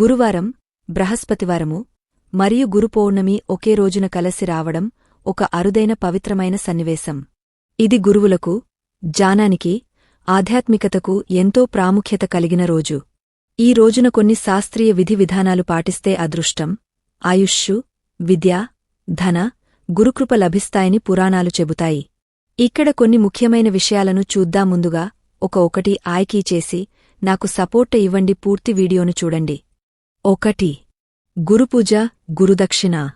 గురువారం బృహస్పతివారము మరియు గురుపౌర్ణమి ఒకే రోజున కలసి రావడం ఒక అరుదైన పవిత్రమైన సన్నివేశం. ఇది గురువులకు జానానికి ఆధ్యాత్మికతకు ఎంతో ప్రాముఖ్యత కలిగిన రోజు. ఈ రోజున కొన్ని శాస్త్రీయ విధి విధానాలు పాటిస్తే అదృష్టం ఆయుష్షు విద్య ధన గురుకృప లభిస్తాయని పురాణాలు చెబుతాయి. ఇక్కడ కొన్ని ముఖ్యమైన విషయాలను చూద్దాం ముందుగా ఒక ఒకటి ఆయ్కీ చేసి నాకు సపోర్ట్ ఇవ్వండి పూర్తి వీడియోను చూడండి. ఒకటి. గురుపూజ గురుదక్షిణ.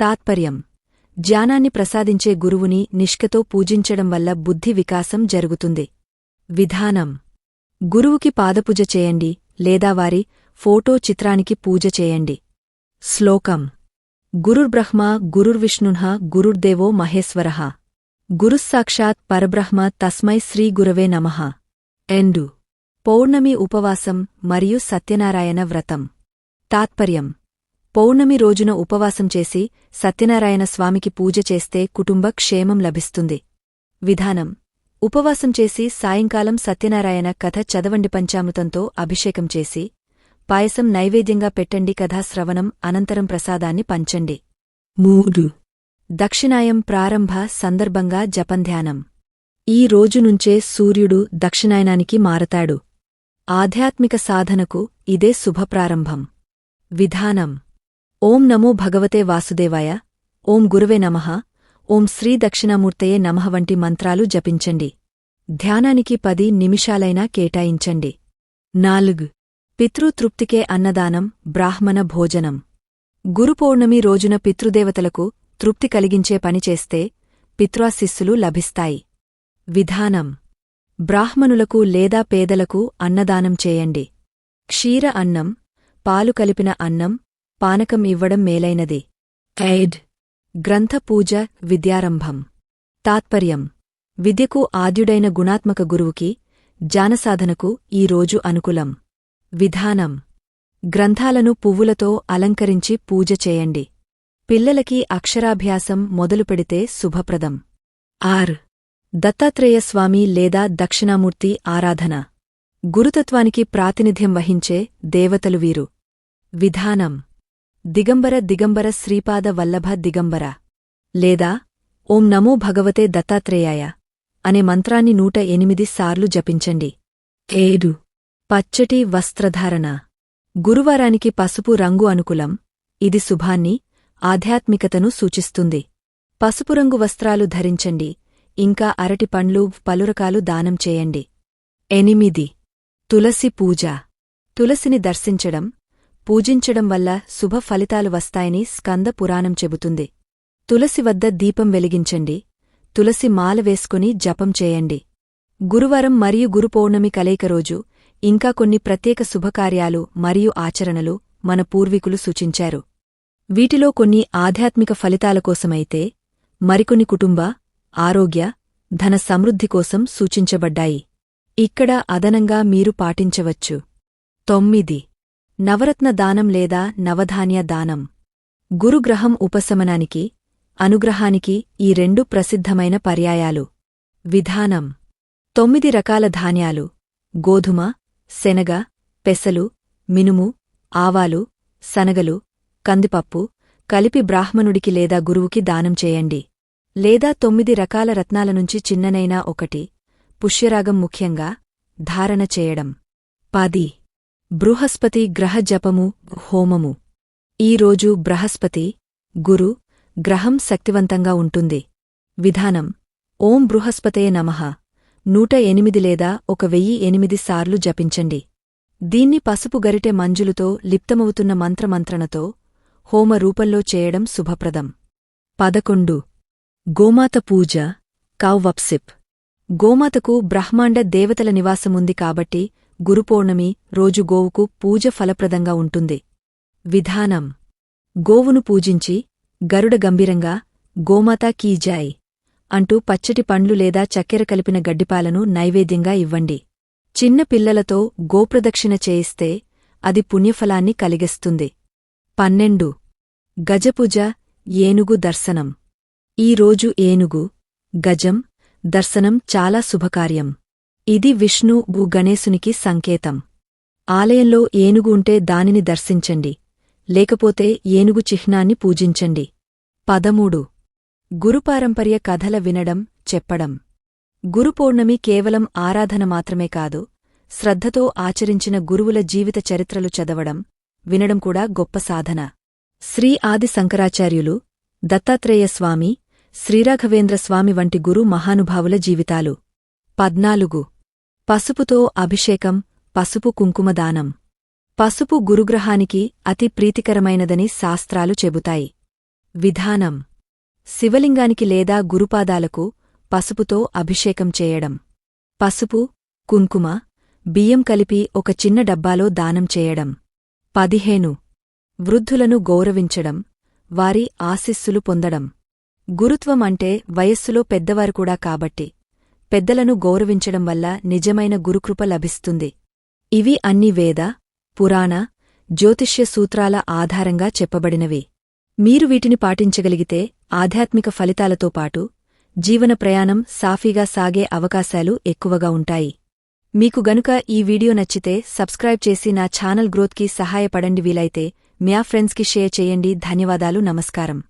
తాత్పర్యం. జ్ఞానాన్ని ప్రసాదించే గురువుని నిష్కతో పూజించడం వల్ల బుద్ధి వికాసం జరుగుతుంది. విధానం. గురువుకి పాదపూజ చేయండి లేదా వారి ఫోటో చిత్రానికి పూజ చేయండి. శ్లోకం. గురుర్బ్రహ్మ గురుర్విష్ణుః గురుర్దేవో మహేశ్వరః. గురుస్సాక్షాత్ పరబ్రహ్మ తస్మై శ్రీగురవే నమః. ఎండు. పౌర్ణమి ఉపవాసం మరియు సత్యనారాయణ వ్రతం. తాత్పర్యం. పౌర్ణమి రోజున ఉపవాసం చేసి సత్యనారాయణ స్వామికి పూజ చేస్తే కుటుంబ క్షేమం లభిస్తుంది. విధానం. ఉపవాసం చేసి సాయంకాలం సత్యనారాయణ కథ చదవండి పంచామృతంతో అభిషేకం చేసి పాయసం నైవేద్యంగా పెట్టండి కథాశ్రవణం అనంతరం ప్రసాదాన్ని పంచండి. మూడు. దక్షిణాయం ప్రారంభ సందర్భంగా జపంధ్యానం. ఈ రోజునుంచే సూర్యుడు దక్షిణాయనానికి మారతాడు. ఆధ్యాత్మిక సాధనకు ఇదే శుభప్రారంభం. విధానం. ఓం నమో భగవతే వాసుదేవాయ ఓం గురువే నమః ఓం శ్రీ దక్షిణామూర్తయే నమః వంటి మంత్రాలు జపించండి. ధ్యానానికి పది నిమిషాలైనా కేటాయించండి. నాలుగు. పితృతృప్తికే అన్నదానం బ్రాహ్మణ భోజనం. గురుపౌర్ణమి రోజున పితృదేవతలకు తృప్తి కలిగించే పనిచేస్తే పిత్రాశిస్సులు లభిస్తాయి. విధానం. బ్రాహ్మణులకు లేదా పేదలకు అన్నదానం చేయండి. క్షీర అన్నం పాలు కలిపిన అన్నం పానకం ఇవ్వడం మేలైనది. ఐడ్ గ్రంథ పూజ విద్యారంభం. తాత్పర్యం. విద్యకు ఆద్యుడైన గుణాత్మక గురువుకి జానసాధనకు ఈ రోజు అనుకూలం. విధానం. గ్రంథాలను పువ్వులతో అలంకరించి పూజ చేయండి. పిల్లలకి అక్షరాభ్యాసం మొదలుపెడితే శుభప్రదం. ఆర్ దత్తాత్రేయస్వామి లేదా దక్షిణామూర్తి ఆరాధన. గురుతత్వానికి ప్రాతినిధ్యం వహించే దేవతలు వీరు. విధానం. దిగంబర దిగంబర శ్రీపాద వల్లభ దిగంబర. లేదా ఓం నమో భగవతే దత్తాత్రేయాయ అనే మంత్రాన్ని నూట ఎనిమిది సార్లు జపించండి. ఏడు. పచ్చటి వస్త్రధారణ. గురువారానికి పసుపు రంగు అనుకూలం. ఇది శుభాన్ని ఆధ్యాత్మికతను సూచిస్తుంది. పసుపు రంగు వస్త్రాలు ధరించండి. ఇంకా అరటి పండ్లు పలురకాలు దానం చేయండి. ఎనిమిది. తులసి పూజ. తులసిని దర్శించడం పూజించడం వల్ల శుభ ఫలితాలు వస్తాయని స్కంద పురాణం చెబుతుంది. తులసి వద్ద దీపం వెలిగించండి. తులసి మాల వేసుకుని జపం చేయండి. గురువారం మరియు గురుపౌర్ణమి కలయిక రోజు ఇంకా కొన్ని ప్రత్యేక శుభకార్యాలు మరియు ఆచరణలు మన పూర్వీకులు సూచించారు. వీటిలో కొన్ని ఆధ్యాత్మిక ఫలితాల కోసమైతే మరికొన్ని కుటుంబ ఆరోగ్య ధన సమృద్ధి కోసం సూచించబడ్డాయి. ఇక్కడ అదనంగా మీరు పాటించవచ్చు. తొమ్మిది నవరత్న దానం లేదా నవధాన్య దానం. గురుగ్రహం ఉపశమనానికి అనుగ్రహానికి ఈ రెండు ప్రసిద్ధమైన పర్యాయాలు. విధానం. తొమ్మిది రకాల ధాన్యాలు. గోధుమ శనగ పెసలు మినుము ఆవాలు శనగలు కందిపప్పు కలిపి బ్రాహ్మణుడికి లేదా గురువుకి దానం చేయండి. లేదా తొమ్మిది రకాల రత్నాల నుంచి చిన్ననైనా ఒకటి. పుష్యరాగం ముఖ్యంగా ధారణ చేయడం. పది. బృహస్పతి గ్రహ జపము హోమము. ఈరోజు బృహస్పతి గురు గ్రహం శక్తివంతంగా ఉంటుంది. విధానం ఓం బృహస్పతయ నమః. నూట ఎనిమిది లేదా ఒక వెయ్యి ఎనిమిది సార్లు జపించండి. దీన్ని పసుపు గరిటె మంజులుతో లిప్తమవుతున్న మంత్రమంత్రణతో హోమ రూపంలో చేయడం శుభప్రదం. పదకొండు. గోమాత పూజ కౌవప్సిప్ గోమాతకు బ్రహ్మాండ దేవతల నివాసముంది కాబట్టి గురుపౌర్ణమి రోజు గోవుకు పూజ ఫలప్రదంగా ఉంటుంది. విధానం. గోవును పూజించి గరుడ గంభీరంగా గోమాతా కీజాయ్ అంటూ పచ్చటి పండ్లు లేదా చక్కెర కలిపిన గడ్డిపాలను నైవేద్యంగా ఇవ్వండి. చిన్న పిల్లలతో గోప్రదక్షిణ చేయిస్తే అది పుణ్యఫలాన్ని కలిగిస్తుంది. పన్నెండు. గజపూజ ఏనుగు దర్శనం. ఈరోజు ఏనుగు గజం దర్శనం చాలా శుభకార్యం. ఇది విష్ణు భూ గణేశునికి సంకేతం. ఆలయంలో ఏనుగు ఉంటే దానిని దర్శించండి లేకపోతే ఏనుగు చిహ్నాన్ని పూజించండి. పదమూడు. గురుపారంపర్య కథల వినడం చెప్పడం. గురుపౌర్ణమి కేవలం ఆరాధన మాత్రమే కాదు శ్రద్ధతో ఆచరించిన గురువుల జీవిత చరిత్రలు చదవడం వినడం కూడా గొప్ప సాధన. శ్రీ ఆది శంకరాచార్యులు దత్తాత్రేయస్వామి శ్రీరాఘవేంద్రస్వామి వంటి గురు మహానుభావుల జీవితాలు. పద్నాలుగు. పసుపుతో అభిషేకం పసుపు కుంకుమదానం. పసుపు గురుగ్రహానికి అతి ప్రీతికరమైనదని శాస్త్రాలు చెబుతాయి. విధానం. శివలింగానికి లేదా గురుపాదాలకు పసుపుతో అభిషేకం చేయడం. పసుపు కుంకుమ బియ్యం కలిపి ఒక చిన్న డబ్బాలో దానం చేయడం. పదిహేను. వృద్ధులను గౌరవించడం వారి ఆశిస్సులు పొందడం. గురుత్వం అంటే వయస్సులో పెద్దవారు కూడా కాబట్టి. పెద్దలను గౌరవించడం వల్ల నిజమైన గురుకృప లభిస్తుంది. ఇవి అన్ని వేద పురాణ జ్యోతిష్య సూత్రాల ఆధారంగా చెప్పబడినవి. మీరు వీటిని పాటించగలిగితే ఆధ్యాత్మిక ఫలితాలతో పాటు జీవన ప్రయాణం సాఫీగా సాగే అవకాశాలు ఎక్కువగా ఉంటాయి. మీకు గనుక ఈ వీడియో నచ్చితే సబ్స్క్రైబ్ చేసి నా ఛానల్ గ్రోత్కి సహాయపడండి వీలైతే మ్యా ఫ్రెండ్స్కి షేర్ చేయండి. ధన్యవాదాలు. నమస్కారం.